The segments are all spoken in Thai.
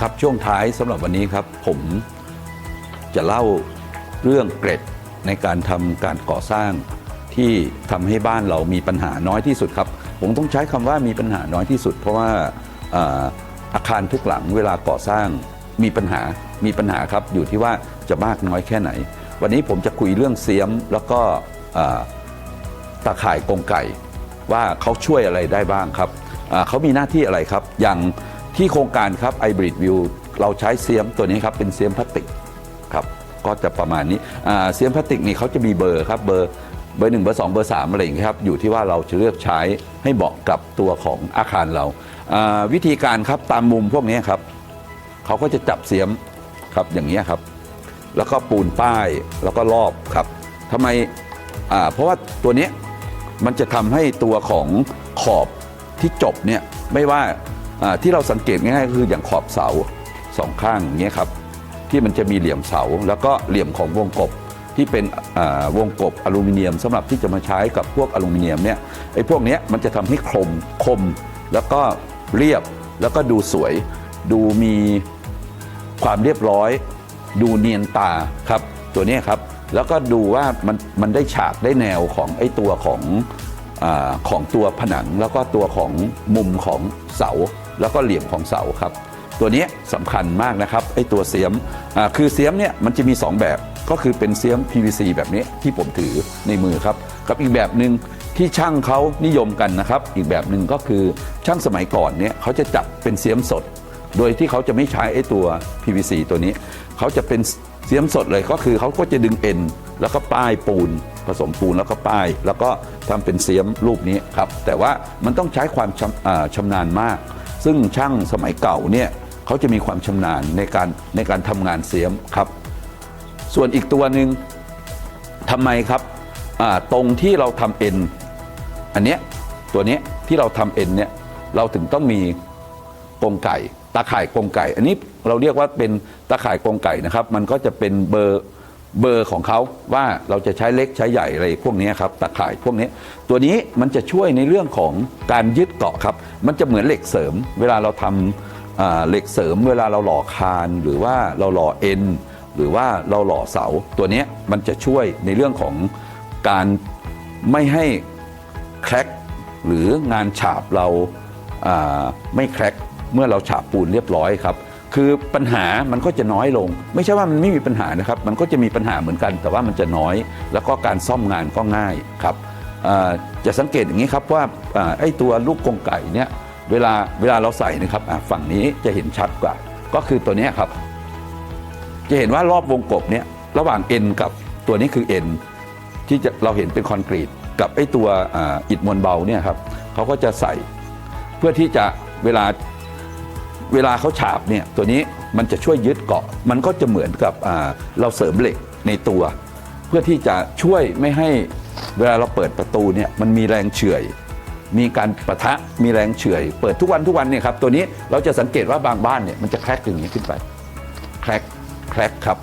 ครับช่วงท้ายสำหรับวันนี้ครับ ผมจะเล่าเรื่องเกร็ดในการทำการก่อสร้างที่ทำให้บ้านเรามีปัญหาน้อยที่สุดครับ ผมต้องใช้คำว่ามีปัญหาน้อยที่สุด เพราะว่าอาคารทุกหลังเวลาก่อสร้างมีปัญหามีปัญหาครับอยู่ที่ว่าจะมากน้อยแค่ไหน วันนี้ผมจะคุยเรื่องเสียมแล้วก็ตาข่ายกรงไก่ว่าเขาช่วยอะไรได้บ้างครับเขามีหน้าที่อะไรครับ อย่าง ที่โครงการครับ i b r i d View เราใช้เสียมตัวนี้ครับเป็นเสียมพลาสติกครับก็จะประมาณนี้เสียมพลาสติกนี่เขาจะมีเบอร์ครับเบอร์เบอร์หนึ่งเบอร์สองเบอร์สามอะไรอย่างเงี้ยครับอยู่ที่ว่าเราจะเลือกใช้ให้เหมาะกับตัวของอาคารเรา วิธีการครับตามมุมพวกนี้ครับเขาก็จะจับเสียมครับอย่างนี้ครับ แล้วก็ปูนป้ายแล้วก็รอบครับทำไมเพราะว่าตัวนี้มันจะทำให้ตัวของขอบที่จบเนี่ยไม่ว่า ที่เราสังเกตง่ายๆคืออย่างขอบเสาสองข้างอย่างเงี้ยครับที่มันจะมีเหลี่ยมเสา แล้วก็เหลี่ยมของวงกบที่เป็นวงกบอลูมิเนียมสำหรับที่จะมาใช้กับพวกอลูมิเนียมเนี่ยไอ้พวกเนี้ยมันจะทำให้คมคม แล้วก็เรียบแล้วก็ดูสวย ดูมีความเรียบร้อย ดูเนียนตาครับตัวนี้ครับแล้วก็ดูว่ามันมันได้ฉากได้แนวของไอ้ตัวของอของตัวผนังแล้วก็ตัวของมุมของเสา แล้วก็เหลี่ยมของเสาครับ ตัวนี้ยสำคัญมากนะครับไอ้ตัวเสียมคือเสียมเนี่ยมันจะมี 2 แบบก็คือเป็นเสียม PVC แบบนี้ที่ผมถือในมือครับกับอีกแบบหนึ่งที่ช่างเขานิยมกันนะครับ อีกแบบหนึ่งก็คือช่างสมัยก่อนเนี่ยเขาจะจับเป็นเสียมสด โดยที่เขาจะไม่ใช้ไอ้ตัว PVC ตัวนี้เขาจะเป็นเสียมสดเลยก็คือเขาก็จะดึงเอ็นแล้วก็ป้ายปูนผสมปูนแล้วก็ป้าย แล้วก็ทำเป็นเสียมรูปนี้ครับแต่ว่ามันต้องใช้ความชำอ่าชำนาญมาก ซึ่งช่างสมัยเก่าเนี่ยเขาจะมีความชำนาญในการในการทำงานเสียมครับ ส่วนอีกตัวหนึ่งทำไมครับตรงที่เราทำเอ็นอันเนี้ยตัวเนี้ยที่เราทำเอ็นเนี่ยเราถึงต้องมีกรงไก่ ตาข่ายกรงไก่ อันนี้เราเรียกว่าเป็นตาข่ายกรงไก่นะครับ มันก็จะเป็นเบอร์ เบอร์ของเขาว่าเราจะใช้เล็กใช้ใหญ่อะไรพวกนี้ครับตาข่ายพวกนี้ ตัวนี้มันจะช่วยในเรื่องของการยึดเกาะครับ มันจะเหมือนเหล็กเสริม เวลาเราทำเหล็กเสริม เวลาเราหล่อคานหรือว่าเราหล่อเอ็นหรือว่าเราหล่อเสาตัวนี้มันจะช่วยในเรื่องของการไม่ให้แคร็กหรืองานฉาบเราอ่าไม่แคร็กเมื่อเราฉาบปูนเรียบร้อยครับ คือปัญหามันก็จะน้อยลง ไม่ใช่ว่ามันไม่มีปัญหานะครับ มันก็จะมีปัญหาเหมือนกัน แต่ว่ามันจะน้อย แล้วก็การซ่อมงานก็ง่ายครับจะสังเกตอย่างนี้ครับว่าอไอ้ตัวลูกกรงไก่เนี่ยเวลาเวลาเราใส่นะครับฝั่งนี้จะเห็นชัดกว่า ก็คือตัวนี้ครับ จะเห็นว่ารอบวงกบเนี่ยระหว่าง N กับตัวนี้คือ N ที่จะเราเห็นเป็นคอนกรีตกับไอ้ตัวออิฐมวลเบาเนี่ยครับเขาก็จะใส่เพื่อที่จะเวลา เวลาเขาฉาบเนี่ยตัวนี้มันจะช่วยยึดเกาะ มันก็จะเหมือนกับเราเสริมเหล็กในตัว เพื่อที่จะช่วยไม่ให้เวลาเราเปิดประตูเนี่ยมันมีแรงเฉื่อยมีการประทะมีแรงเฉื่อย เปิดทุกวันทุกวันเนี่ยครับตัวนี้เราจะสังเกตว่าบางบ้านเนี่ยมันจะแครกอย่างนี้ขึ้นไปแคร็กแคร็กครับ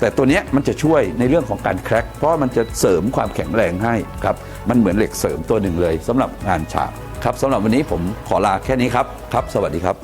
แต่ตัวเนี้ยมันจะช่วยในเรื่องของการแคร็กเพราะมันจะเสริมความแข็งแรงให้ครับมันเหมือนเหล็กเสริมตัวหนึ่งเลยสำหรับงานฉาบครับสำหรับวันนี้ผมขอลาแค่นี้ครับครับ สวัสดีครับ